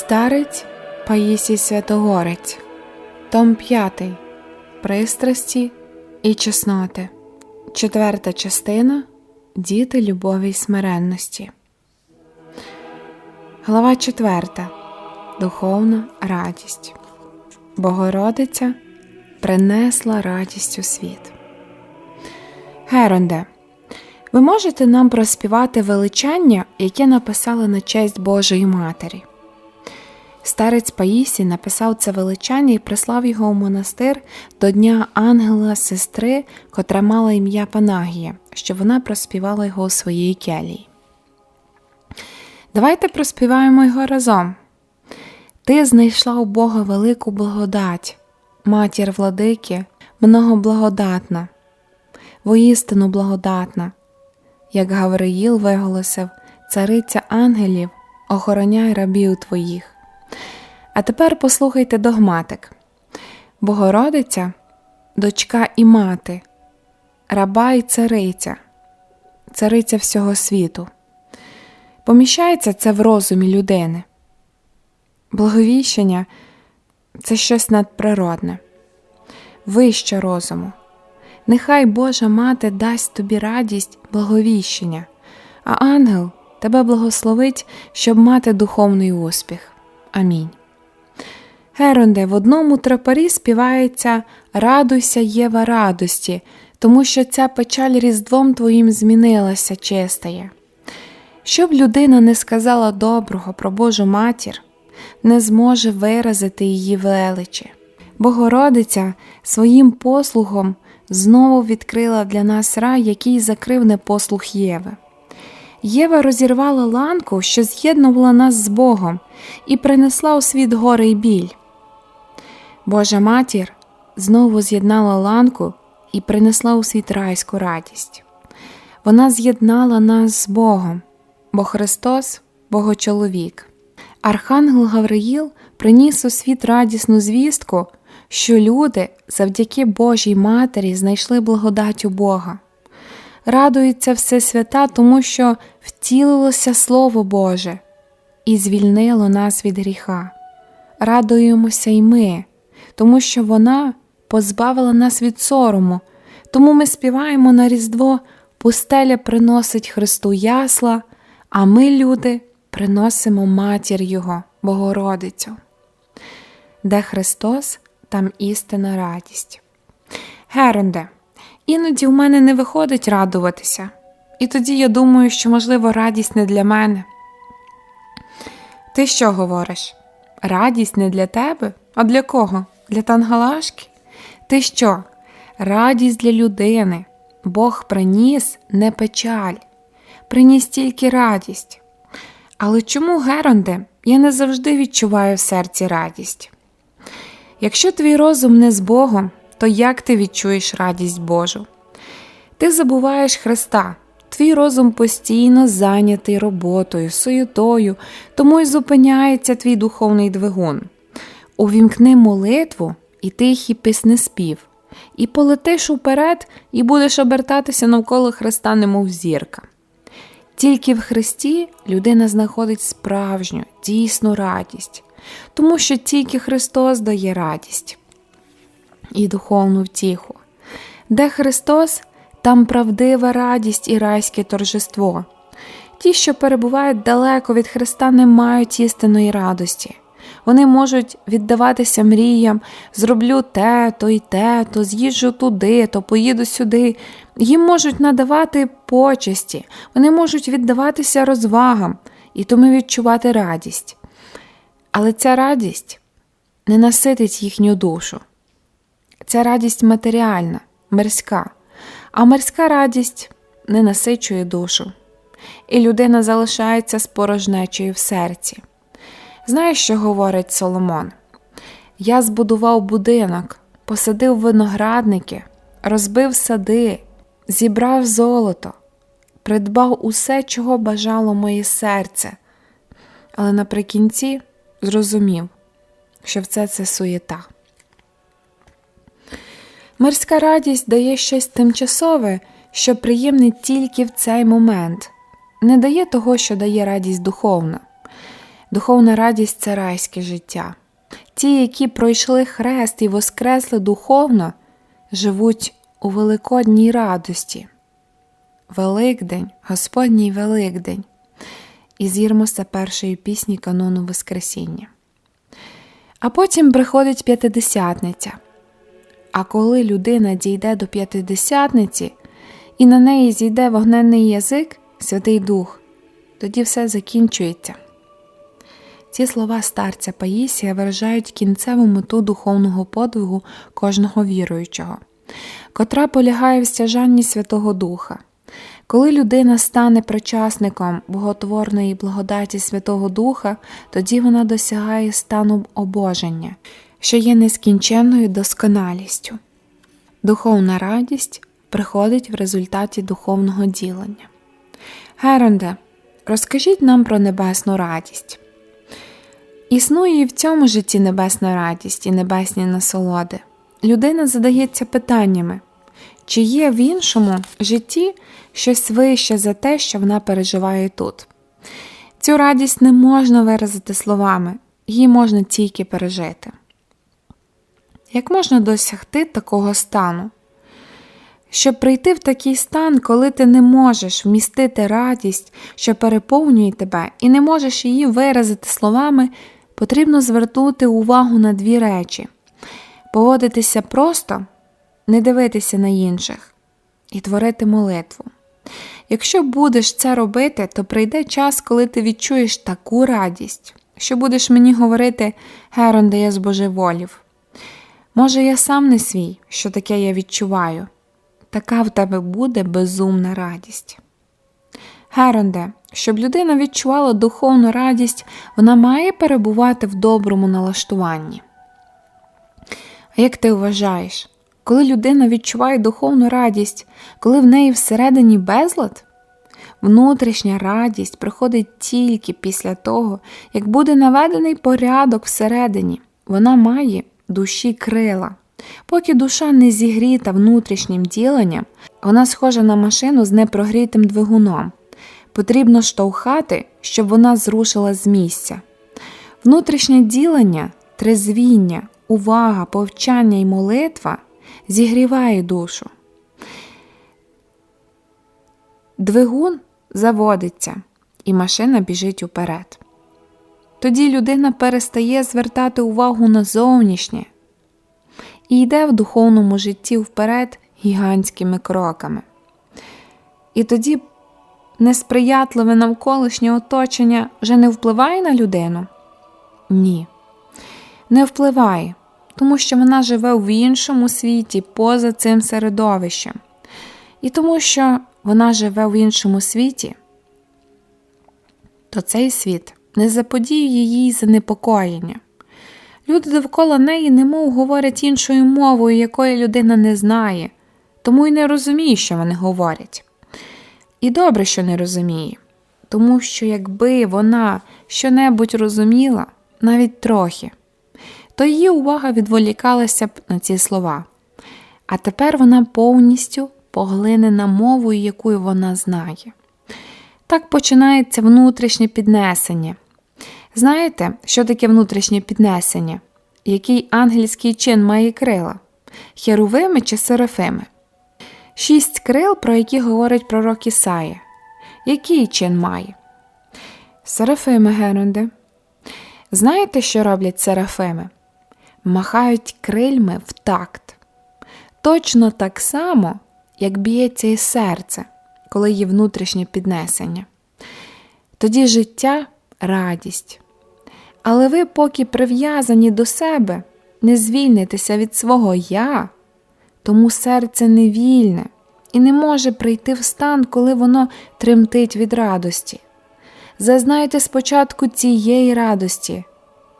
Старець Паїсій Святогорець, Том 5. Пристрасті і чесноти. Четверта частина Діти любові й смиренності. Глава 4. Духовна радість. Богородиця принесла радість у світ. Геронде, ви можете нам проспівати величання, яке написали на честь Божої Матері. Старець Паїсій написав це величання і прислав його у монастир до Дня ангела сестри, котра мала ім'я Панагія, щоб вона проспівала його у своїй келії. Давайте проспіваємо його разом. Ти знайшла у Бога велику благодать, матір владики, многоблагодатна, воістину благодатна, як Гавриїл виголосив, цариця ангелів, охороняй рабів твоїх. А тепер послухайте догматик. Богородиця, дочка і мати, раба і цариця, цариця всього світу. Поміщається це в розумі людини. Благовіщення це щось надприродне, вище розуму. Нехай Божа мати дасть тобі радість благовіщення, а ангел тебе благословить, щоб мати духовний успіх. Амінь. Геронде, в одному тропарі співається Радуйся, Єва, радості, тому що ця печаль різдвом твоїм змінилася, чистає. Щоб людина не сказала доброго про Божу матір, не зможе виразити її величі. Богородиця своїм послугом знову відкрила для нас рай, який закрив непослух Єви. Єва розірвала ланку, що з'єднувала нас з Богом, і принесла у світ горе й біль. Божа матір знову з'єднала ланку і принесла у світ райську радість. Вона з'єднала нас з Богом, бо Христос Богочоловік. Архангел Гавриїл приніс у світ радісну звістку, що люди завдяки Божій Матері знайшли благодать у Бога. Радується все свята, тому що втілилося Слово Боже і звільнило нас від гріха. Радуємося й ми, тому що вона позбавила нас від сорому, тому ми співаємо на Різдво, пустеля приносить Христу ясла, а ми, люди, приносимо матір Його, Богородицю. Де Христос, там істина радість. Геронде, іноді в мене не виходить радуватися, і тоді я думаю, що, можливо, радість не для мене. Ти що говориш? Радість не для тебе? А для кого? Для тангалашки? Ти що? Радість для людини. Бог приніс не печаль, приніс тільки радість. Але чому, Геронде, я не завжди відчуваю в серці радість? Якщо твій розум не з Богом, то як ти відчуєш радість Божу? Ти забуваєш Христа, твій розум постійно зайнятий роботою, суєтою, тому й зупиняється твій духовний двигун. Увімкни молитву і тихий піснеспів, і полетиш уперед, і будеш обертатися навколо Христа, немов зірка. Тільки в Христі людина знаходить справжню, дійсну радість, тому що тільки Христос дає радість і духовну втіху. Де Христос, там правдива радість і райське торжество. Ті, що перебувають далеко від Христа, не мають істинної радості. Вони можуть віддаватися мріям, зроблю те, то й те, то з'їжджу туди, то поїду сюди. Їм можуть надавати почесті, вони можуть віддаватися розвагам і тому відчувати радість. Але ця радість не наситить їхню душу. Ця радість матеріальна, мирська, а мирська радість не насичує душу, і людина залишається з порожнечою в серці. Знаєш, що говорить Соломон? Я збудував будинок, посадив виноградники, розбив сади, зібрав золото, придбав усе, чого бажало моє серце, але наприкінці зрозумів, що все це суєта. Мирська радість дає щось тимчасове, що приємне тільки в цей момент, не дає того, що дає радість духовна. Духовна радість це райське життя. Ті, які пройшли хрест і воскресли духовно, живуть у великодній радості. Великдень, Господній Великдень із Єрмоса першої пісні канону Воскресіння. А потім приходить п'ятидесятниця. А коли людина дійде до п'ятидесятниці і на неї зійде вогненний язик, Святий Дух, тоді все закінчується. Ці слова старця Паїсія виражають кінцеву мету духовного подвигу кожного віруючого, котра полягає в стяжанні Святого Духа. Коли людина стане причасником боготворної благодаті Святого Духа, тоді вона досягає стану обоження, що є нескінченною досконалістю. Духовна радість приходить в результаті духовного ділення. Геронде, розкажіть нам про небесну радість. Існує і в цьому житті небесна радість і небесні насолоди. Людина задається питаннями, чи є в іншому житті щось вище за те, що вона переживає тут. Цю радість не можна виразити словами, її можна тільки пережити. Як можна досягти такого стану? Щоб прийти в такий стан, коли ти не можеш вмістити радість, що переповнює тебе, і не можеш її виразити словами, потрібно звернути увагу на дві речі: поводитися просто, не дивитися на інших і творити молитву. Якщо будеш це робити, то прийде час, коли ти відчуєш таку радість, що будеш мені говорити, Герон, де я збожеволів. Може, я сам не свій, що таке я відчуваю. Така в тебе буде безумна радість. Геронде, щоб людина відчувала духовну радість, вона має перебувати в доброму налаштуванні. А як ти вважаєш, коли людина відчуває духовну радість, коли в неї всередині безлад? Внутрішня радість приходить тільки після того, як буде наведений порядок всередині, вона має душі крила. Поки душа не зігріта внутрішнім діленням, вона схожа на машину з непрогрітим двигуном. Потрібно штовхати, щоб вона зрушила з місця. Внутрішнє ділення, трезвіння, увага, повчання і молитва зігріває душу. Двигун заводиться, і машина біжить уперед. Тоді людина перестає звертати увагу на зовнішнє і йде в духовному житті вперед гігантськими кроками. І тоді несприятливе навколишнє оточення вже не впливає на людину? Ні, не впливає, тому що вона живе в іншому світі поза цим середовищем. І тому що вона живе в іншому світі, то цей світ не заподіює їй занепокоєння. Люди довкола неї немов говорять іншою мовою, якої людина не знає, тому й не розуміє, що вони говорять. І добре, що не розуміє, тому що якби вона щонебудь розуміла, навіть трохи, то її увага відволікалася б на ці слова. А тепер вона повністю поглинена мовою, якою вона знає. Так починається внутрішнє піднесення. Знаєте, що таке внутрішнє піднесення? Який ангельський чин має крила? Херувими чи серафими? Шість крил, про які говорить пророк Ісая. Який чин має? Серафими Геронде. Знаєте, що роблять серафими? Махають крильми в такт. Точно так само, як б'ється і серце, коли є внутрішнє піднесення. Тоді життя радість. Але ви, поки прив'язані до себе, не звільнитеся від свого я, тому серце не вільне і не може прийти в стан, коли воно тремтить від радості. Зазнайте спочатку цієї радості,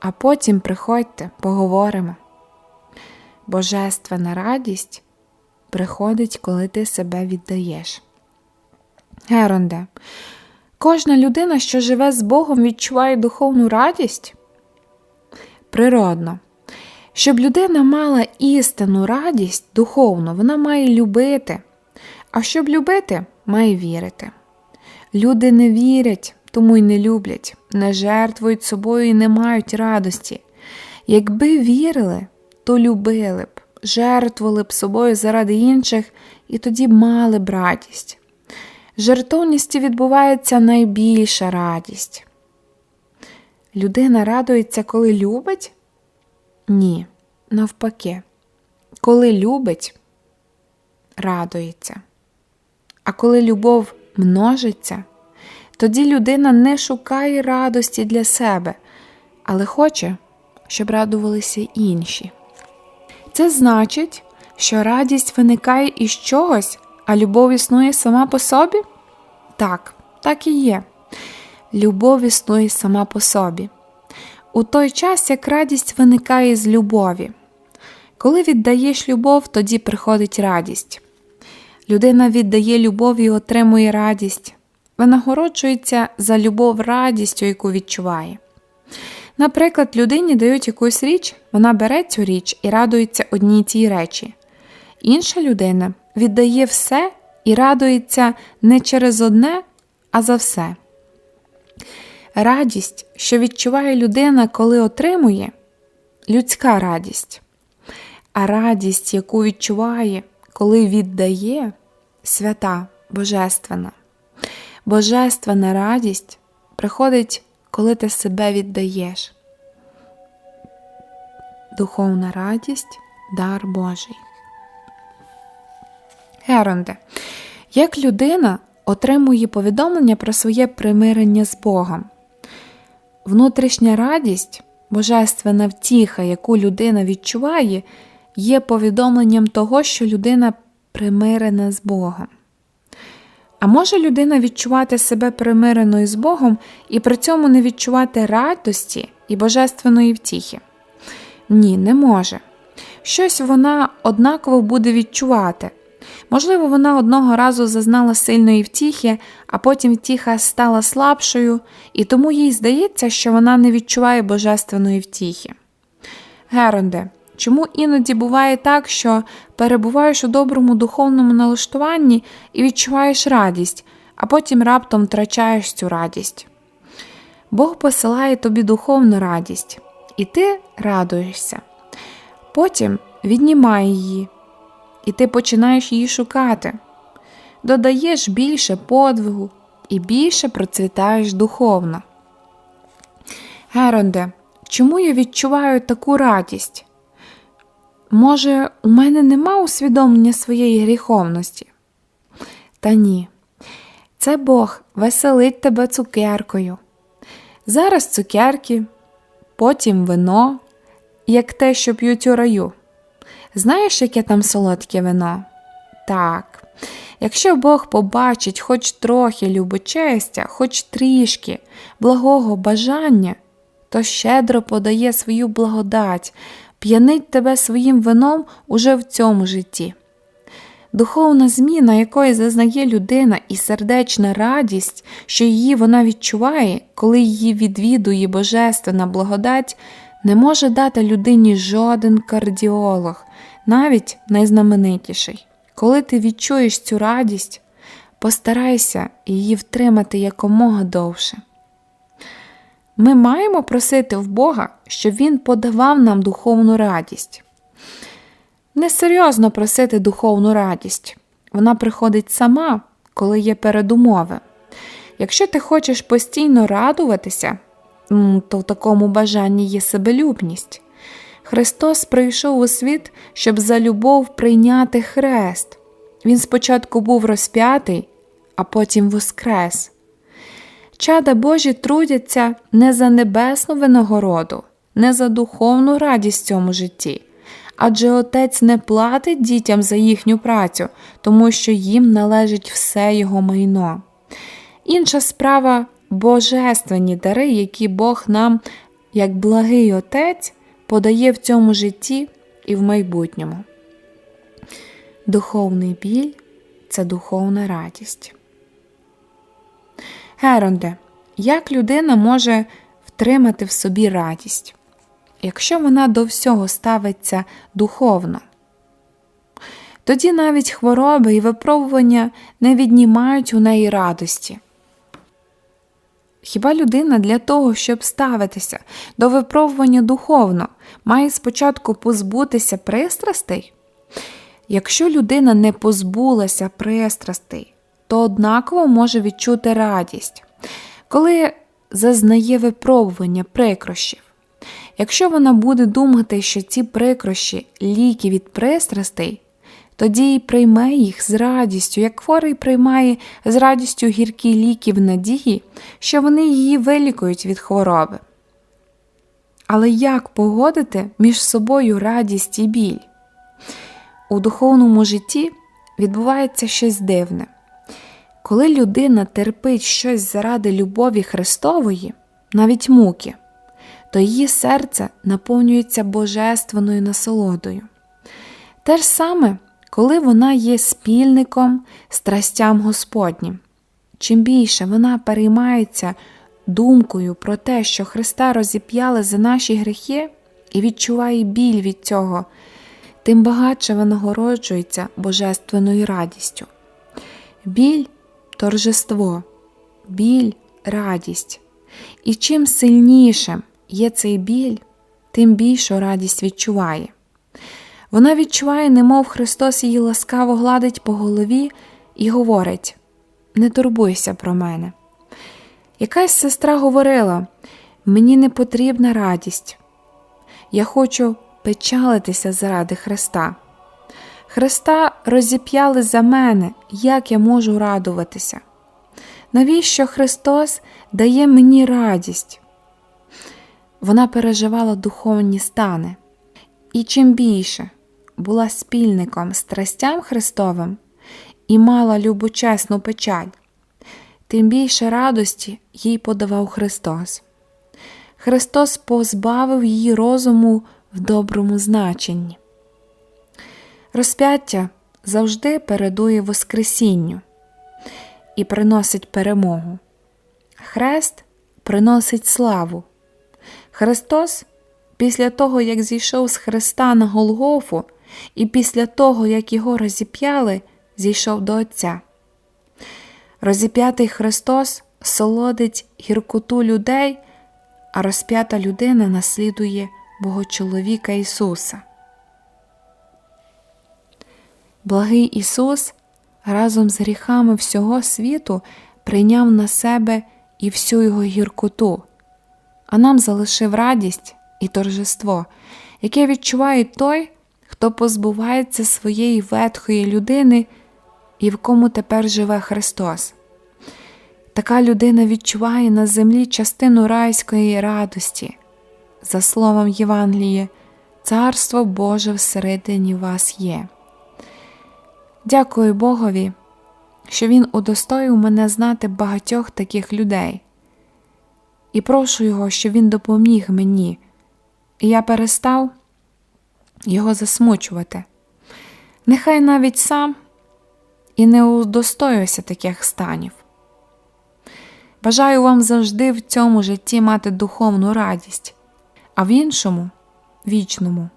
а потім приходьте, поговоримо. Божественна радість приходить, коли ти себе віддаєш. Геронде, кожна людина, що живе з Богом, відчуває духовну радість? Природно. Щоб людина мала істинну радість духовну, вона має любити. А щоб любити, має вірити. Люди не вірять, тому й не люблять, не жертвують собою і не мають радості. Якби вірили, то любили б, жертвували б собою заради інших і тоді мали б радість. Жертовністю відбувається найбільша радість. Людина радується, коли любить? Ні, навпаки. Коли любить, радується. А коли любов множиться, тоді людина не шукає радості для себе, але хоче, щоб радувалися інші. Це значить, що радість виникає із чогось, а любов існує сама по собі? Так, так і є. Любов існує сама по собі. У той час, як радість виникає з любові. Коли віддаєш любов, тоді приходить радість. Людина віддає любов і отримує радість, винагороджується за любов радістю, яку відчуває. Наприклад, людині дають якусь річ, вона бере цю річ і радується одній тій речі. Інша людина віддає все і радується не через одне, а за все. Радість, що відчуває людина, коли отримує людська радість. А радість, яку відчуває, коли віддає, свята, божественна. Божественна радість приходить, коли ти себе віддаєш. Духовна радість дар Божий. Геронде, як людина отримує повідомлення про своє примирення з Богом? Внутрішня радість, божественна втіха, яку людина відчуває, є повідомленням того, що людина примирена з Богом. А може людина відчувати себе примиреною з Богом і при цьому не відчувати радості і божественної втіхи? Ні, не може. Щось вона однаково буде відчувати. Можливо, вона одного разу зазнала сильної втіхи, а потім втіха стала слабшою, і тому їй здається, що вона не відчуває божественної втіхи. Геронде, чому іноді буває так, що перебуваєш у доброму духовному налаштуванні і відчуваєш радість, а потім раптом втрачаєш цю радість? Бог посилає тобі духовну радість, і ти радуєшся. Потім віднімає її і ти починаєш її шукати, додаєш більше подвигу і більше процвітаєш духовно. Геронде, чому я відчуваю таку радість? Може, у мене нема усвідомлення своєї гріховності? Та ні, це Бог веселить тебе цукеркою. Зараз цукерки, потім вино, як те, що п'ють у раю. Знаєш, яке там солодке вино? Так. Якщо Бог побачить хоч трохи любочестя, хоч трішки благого бажання, то щедро подає свою благодать, п'янить тебе своїм вином уже в цьому житті. Духовна зміна, якої зазнає людина, і сердечна радість, що її вона відчуває, коли її відвідує Божественна благодать, не може дати людині жоден кардіолог, навіть найзнаменитіший. Коли ти відчуєш цю радість, постарайся її втримати якомога довше. Ми маємо просити в Бога, щоб Він подавав нам духовну радість. Несерйозно просити духовну радість. Вона приходить сама, коли є передумови. Якщо ти хочеш постійно радуватися, то в такому бажанні є себелюбність. Христос прийшов у світ, щоб за любов прийняти хрест. Він спочатку був розп'ятий, а потім воскрес. Чада Божі трудяться не за небесну винагороду, не за духовну радість в цьому житті, адже Отець не платить дітям за їхню працю, тому що їм належить все його майно. Інша справа божественні дари, які Бог нам, як благий Отець, подає в цьому житті і в майбутньому. Духовний біль це духовна радість. Геронде, як людина може втримати в собі радість, якщо вона до всього ставиться духовно? Тоді навіть хвороби і випробування не віднімають у неї радості. Хіба людина для того, щоб ставитися до випробування духовно, має спочатку позбутися пристрастей? Якщо людина не позбулася пристрастей, то однаково може відчути радість, коли зазнає випробування прикрощів. Якщо вона буде думати, що ці прикрощі ліки від пристрастей, тоді й прийме їх з радістю, як хворий приймає з радістю гіркі ліки в надії, що вони її вилікують від хвороби. Але як погодити між собою радість і біль? У духовному житті відбувається щось дивне. Коли людина терпить щось заради любові Христової, навіть муки, то її серце наповнюється божественною насолодою. Те ж саме, коли вона є спільником страстям Господнім. Чим більше вона переймається думкою про те, що Христа розіп'яли за наші гріхи, і відчуває біль від цього, тим багатше винагороджується божественною радістю. Біль торжество, біль радість. І чим сильнішим є цей біль, тим більшу радість відчуває. Вона відчуває, немов Христос її ласкаво гладить по голові і говорить: Не турбуйся про мене. Якась сестра говорила: мені не потрібна радість. Я хочу печалитися заради Христа. Христа розіп'яли за мене, як я можу радуватися. Навіщо Христос дає мені радість? Вона переживала духовні стани, і чим більше була спільником страстям Христовим і мала любочесну печаль, тим більше радості їй подавав Христос. Христос позбавив її розуму в доброму значенні. Розп'яття завжди передує Воскресінню і приносить перемогу. Хрест приносить славу. Христос, після того, як зійшов з Христа на Голгофу, і після того, як його розіп'яли, зійшов до Отця. Розіп'ятий Христос солодить гіркоту людей, а розп'ята людина наслідує Богочоловіка Ісуса. Благий Ісус разом з гріхами всього світу прийняв на себе і всю його гіркоту, а нам залишив радість і торжество, яке відчуває той, хто позбувається своєї ветхої людини і в кому тепер живе Христос. Така людина відчуває на землі частину райської радості. За словом Євангелії, Царство Боже всередині вас є. Дякую Богові, що Він удостоїв мене знати багатьох таких людей. І прошу Його, щоб Він допоміг мені, і я перестав його засмучувати. Нехай навіть сам і не удостоюся таких станів. Бажаю вам завжди в цьому житті мати духовну радість, а в іншому вічному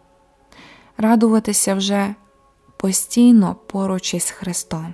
радуватися вже постійно поруч із Христом.